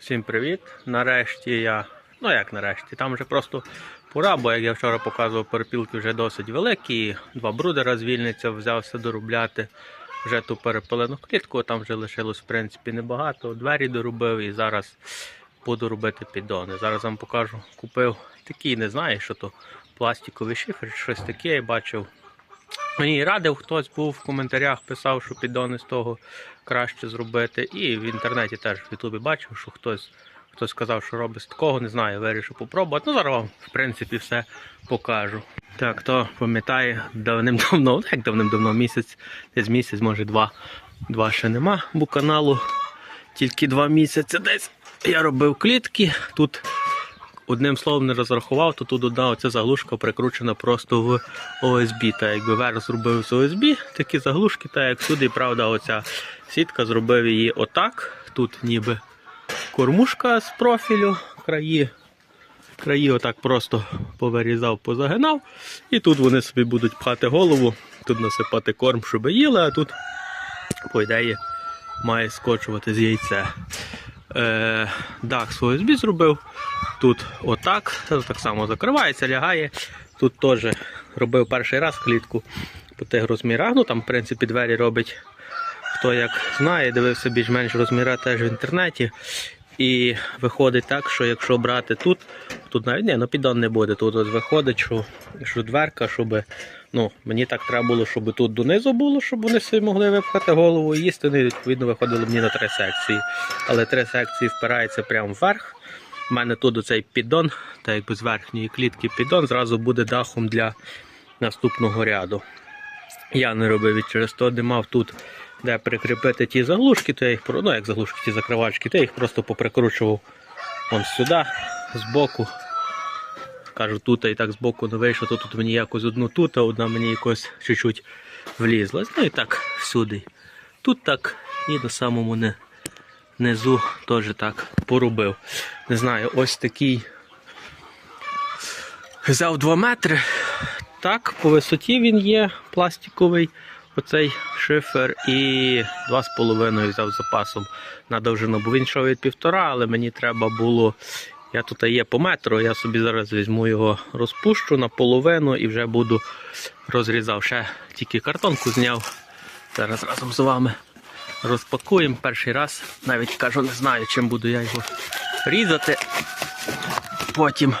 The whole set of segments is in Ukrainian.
Всім привіт! Нарешті я. Ну як нарешті, там вже просто пора, бо як я вчора показував, перепілки вже досить великі. Два брудера звільниться, взявся доробляти вже ту перепилену клітку, там вже лишилось в принципі небагато. Двері доробив і зараз буду робити піддони. Зараз вам покажу. Купив такі, не знаю, що то пластиковий шифер, щось таке я бачив. Мені радив, хтось був в коментарях, писав, що піддони з того краще зробити. І в інтернеті теж в Ютубі бачив, що хтось хтось сказав, що робить з такого, не знаю, вирішив попробувати. Ну, зараз вам, в принципі, все покажу. Так, хто пам'ятає, давним-давно, ну, як давним-давно, місяць, десь місяць, може два. Два ще нема, бо каналу тільки два місяці десь. Я робив клітки. Тут одним словом не розрахував, то тут одна оця заглушка прикручена просто в ОСБ. Та якби верх зробив з ОСБ, такі заглушки, та як сюди, правда, оця сітка зробив її отак. Тут ніби кормушка з профілю, краї. Краї отак просто повирізав, позагинав. І тут вони собі будуть пхати голову, тут насипати корм, щоб їли, а тут, по ідеї, має скочувати з яйця. Е, дах з ОСБ зробив. Тут отак, так само закривається, лягає. Тут теж робив перший раз клітку по тих розмірах. Ну там, в принципі, двері робить хто як знає, дивився більш-менш розміра теж в інтернеті. І виходить так, що якщо брати тут, тут навіть ні, ну піддон не буде. Тут ось виходить, що, що дверка, щоб ну, мені так треба було, щоб тут донизу було, щоб вони собі могли випхати голову і їсти. І відповідно виходило мені на три секції. Але три секції впираються прямо вверх. У мене тут оцей піддон, та якби з верхньої клітки піддон, зразу буде дахом для наступного ряду. Я не робив і через то, де мав тут, де прикріпити ті заглушки, то я їх ну як заглушки, ті закривачки, то я їх просто поприкручував вон сюди, збоку. Кажу, тут і так збоку не вийшло, то тут мені якось одну тут, а одна мені якось чуть-чуть влізла. Ну і так всюди. Тут так і на самому не, низу теж так поробив. Не знаю, ось такий. Взяв 2 метри. Так, по висоті він є пластиковий, оцей шифер, і 2,5 взяв запасом на довжину, бо він йшов від півтора, але мені треба було. Я тут є по метру, я собі зараз візьму його, розпущу наполовину і вже буду розрізав. Ще тільки картонку зняв. Зараз разом з вами розпакуємо перший раз. Навіть кажу, не знаю, чим буду я його різати. Потім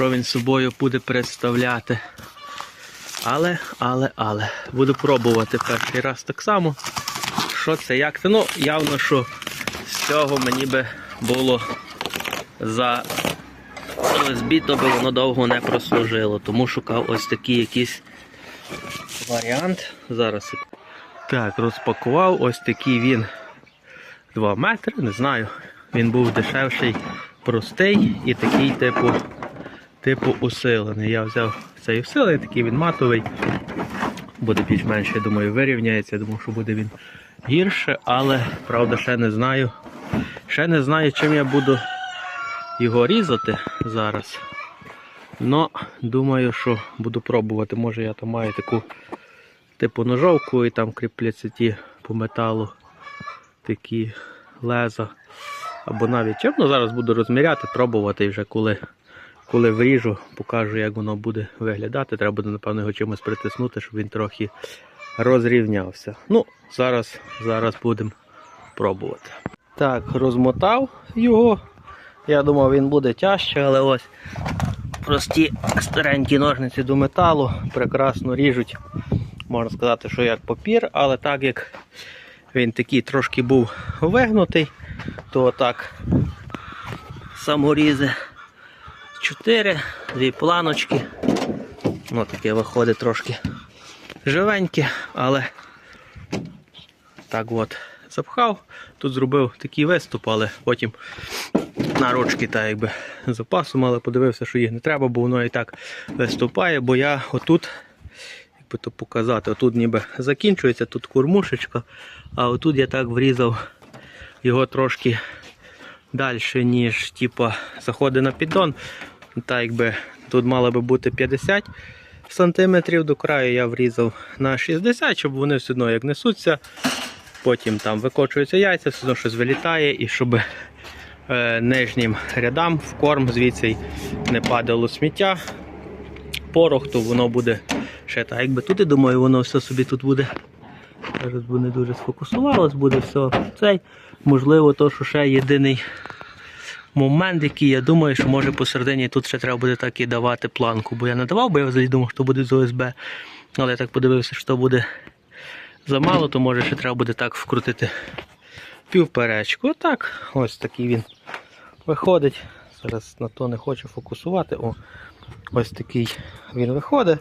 що він собою буде представляти. Але, але, але, буду пробувати перший раз так само. Що це, як це? Ну, явно, що з цього мені би було за ОСБ, то би воно довго не прослужило. Тому шукав ось такий якийсь варіант. Зараз. Так, розпакував ось такий він 2 метри, не знаю. Він був дешевший, простий і такий, типу, типу усилений. Я взяв цей усилений, такий він матовий. Буде більш-менш, я думаю, вирівняється. Я думаю, що буде він гірше, але правда ще не знаю. Ще не знаю, чим я буду його різати зараз. Но думаю, що буду пробувати. Може я там маю таку типу ножовку і там кріпляться ті по металу такі леза. Або навіть чим. Ну, зараз буду розміряти, пробувати вже коли, коли вріжу, покажу, як воно буде виглядати. Треба буде, напевно, його чимось притиснути, щоб він трохи розрівнявся. Ну, зараз, зараз будемо пробувати. Так, розмотав його. Я думав, він буде тяжче, але ось прості старенькі ножниці до металу прекрасно ріжуть. Можна сказати, що як папір, але так як він такий трошки був вигнутий, то так саморізи 4, дві планочки. Ну, таке виходить трошки живеньке, але так от запхав. Тут зробив такий виступ, але потім на ручки та якби запасом, але подивився, що їх не треба, бо воно і так виступає, бо я отут, як би то показати, отут ніби закінчується, тут кормушечка, а отут я так врізав його трошки далі, ніж типа, заходить на піддон. Так якби тут мало би бути 50 сантиметрів до краю, я врізав на 60, щоб вони все одно як несуться. Потім там викочуються яйця, все одно щось вилітає, і щоб е, нижнім рядам в корм, звідси не падало сміття. Порох, то воно буде ще так. Якби тут, я думаю, воно все собі тут буде. Зараз не дуже сфокусувалось, буде все цей. Можливо, то, що ще єдиний момент, який я думаю, що може посередині тут ще треба буде так і давати планку. Бо я не давав, бо я взагалі думав, що буде з ОСБ. Але я так подивився, що буде замало, то може ще треба буде так вкрутити півперечку. Отак, ось такий він виходить. Зараз на то не хочу фокусувати. О, ось такий він виходить.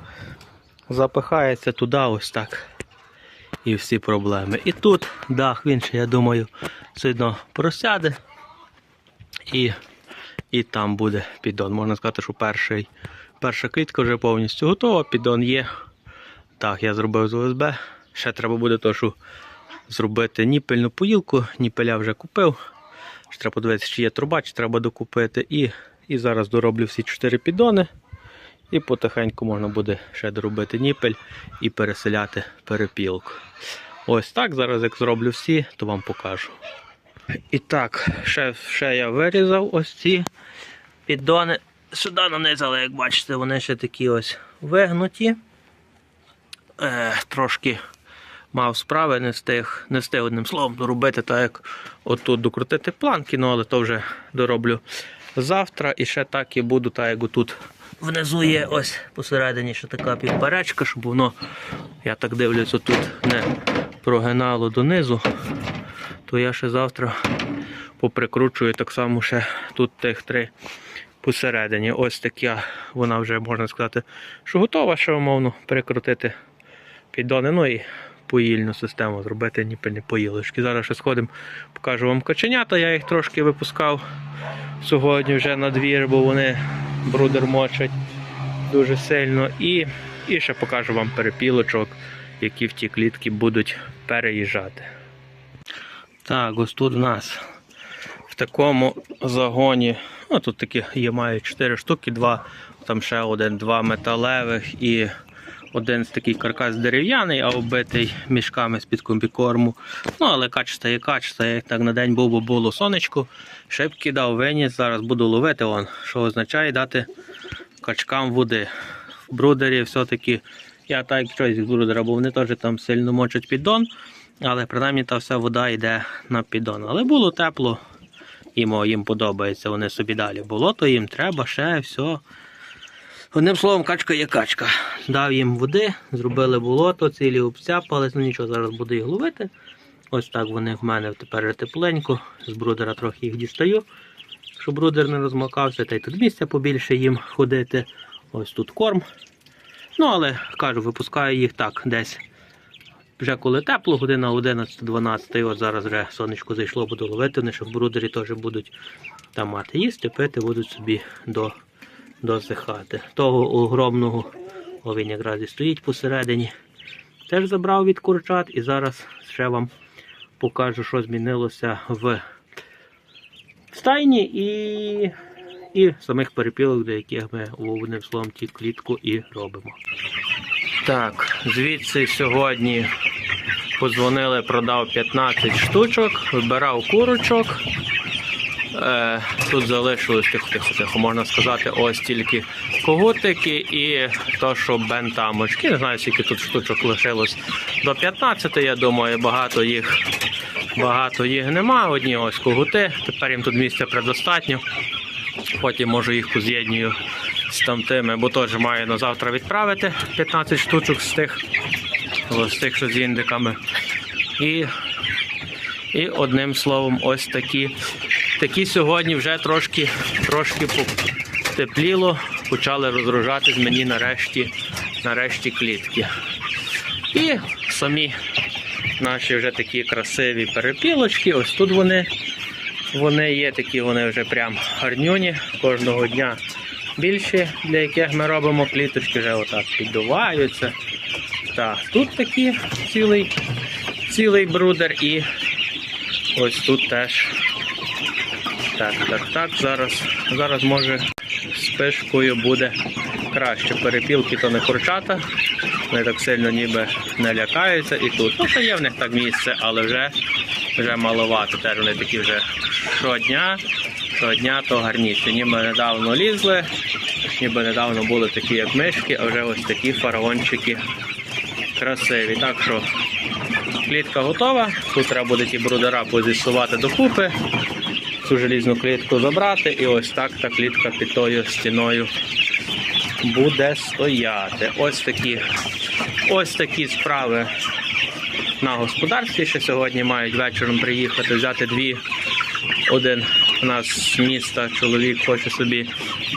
Запихається туди, ось так. І всі проблеми. І тут дах, він ще, я думаю, сильно просяде. І, і там буде піддон. Можна сказати, що перший, перша клітка вже повністю готова, піддон є. Так, я зробив з ОСБ. Ще треба буде то, що зробити ніпельну поїлку. Ніпеля вже купив. Ще треба подивитися, чи є труба, чи треба докупити. І, і зараз дороблю всі чотири піддони. І потихеньку можна буде ще доробити ніпель і переселяти перепілку. Ось так. Зараз як зроблю всі, то вам покажу. І так, ще, ще я вирізав ось ці піддони. Сюди нанизали, як бачите, вони ще такі ось вигнуті. Е, трошки мав справи, не встиг, не встиг одним словом доробити, так як отут докрутити планки, ну але то вже дороблю завтра. І ще так і буду, так як отут внизу є ось посередині ще така півперечка, щоб воно, я так дивлюсь, отут не прогинало донизу то я ще завтра поприкручую так само ще тут тих три посередині. Ось така вона вже можна сказати, що готова ще умовно прикрутити піддони. Ну і поїльну систему зробити ніпельні поїлочки. Зараз ще сходимо, покажу вам каченята. Я їх трошки випускав сьогодні вже на двір, бо вони брудер мочать дуже сильно. І, і ще покажу вам перепілочок, які в ті клітки будуть переїжджати. Так, ось тут у нас в такому загоні. Ну, тут такі є мають 4 штуки, два, там ще один, два металевих і один з такий каркас дерев'яний, а оббитий мішками з-під комбікорму. Ну, але качество є качество. Як так на день був, бо було сонечко. Шибки дав виніс, зараз буду ловити, он, що означає дати качкам води. В брудері все-таки я так щось з брудера, бо вони теж там сильно мочать піддон. Але принаймні та вся вода йде на піддон. Але було тепло, їм, їм подобається, вони собі далі. Болото їм треба, ще все. Одним словом, качка є качка. Дав їм води, зробили болото, цілі обцяпали, ну нічого, зараз буду їх ловити. Ось так вони в мене тепер тепленько. З брудера трохи їх дістаю, щоб брудер не розмокався, та й тут місця побільше їм ходити. Ось тут корм. Ну, але кажу, випускаю їх так десь вже коли тепло, година 11-12, от зараз вже сонечко зайшло, буду ловити, вони що в брудері теж будуть там мати їсти, пити, будуть собі до, досихати. Того огромного, о, він якраз і стоїть посередині. Теж забрав від курчат і зараз ще вам покажу, що змінилося в стайні і, і самих перепілок, до яких ми одним словом ті клітку і робимо. Так, звідси сьогодні подзвонили, продав 15 штучок, вибирав курочок. Е, тут залишилось тихо, тихо, тихо, можна сказати, ось тільки когутики і то, що бентамочки. Не знаю, скільки тут штучок лишилось до 15, я думаю, багато їх багато їх нема. Одні ось когути. Тепер їм тут місця предостатньо. Потім можу їх поз'єднюю з тамтими, бо теж маю на завтра відправити 15 штучок з тих, з тих, що з індиками. І, і одним словом, ось такі. Такі сьогодні вже трошки, трошки потепліло, почали розгружатись мені нарешті, нарешті клітки. І самі наші вже такі красиві перепілочки. Ось тут вони, вони є такі, вони вже прям гарнюні. Кожного дня більше, для яких ми робимо кліточки, вже отак піддуваються. Так, тут такі цілий, цілий брудер і ось тут теж. Так, так, так. Зараз, зараз може з пишкою буде краще. Перепілки то не курчата. Вони так сильно ніби не лякаються і тут. Ну, що є в них так місце, але вже, вже маловато. Теж вони такі вже щодня, щодня то гарніші. Ніби недавно лізли, ніби недавно були такі, як мишки, а вже ось такі фараончики красиві. Так що клітка готова. Тут треба буде ті брудера позісувати докупи, цю желізну клітку забрати, і ось так та клітка під тою стіною буде стояти. Ось такі, ось такі справи на господарстві. Ще сьогодні мають вечором приїхати, взяти дві. Один у нас з міста чоловік хоче собі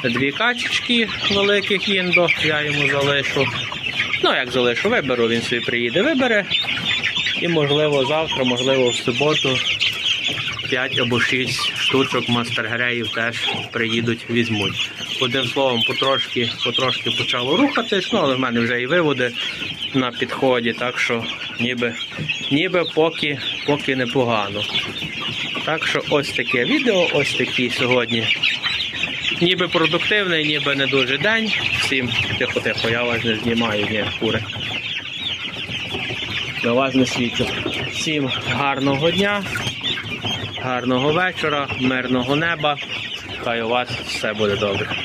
дві качечки великих індо, я йому залишу. Ну, як залишу, виберу, він собі приїде, вибере. І можливо завтра, можливо в суботу 5 або 6 штучок мастергреїв теж приїдуть, візьмуть. Одним словом, потрошки, потрошки почало рухатись, ну але в мене вже і виводи на підході, так що ніби, ніби поки, поки непогано. Так що ось таке відео, ось такий сьогодні. Ніби продуктивний, ніби не дуже день. Всім тихо-тихо, я вас не знімаю, ні, кури. На вас не свічу. Всім гарного дня, гарного вечора, мирного неба. Хай у вас все буде добре.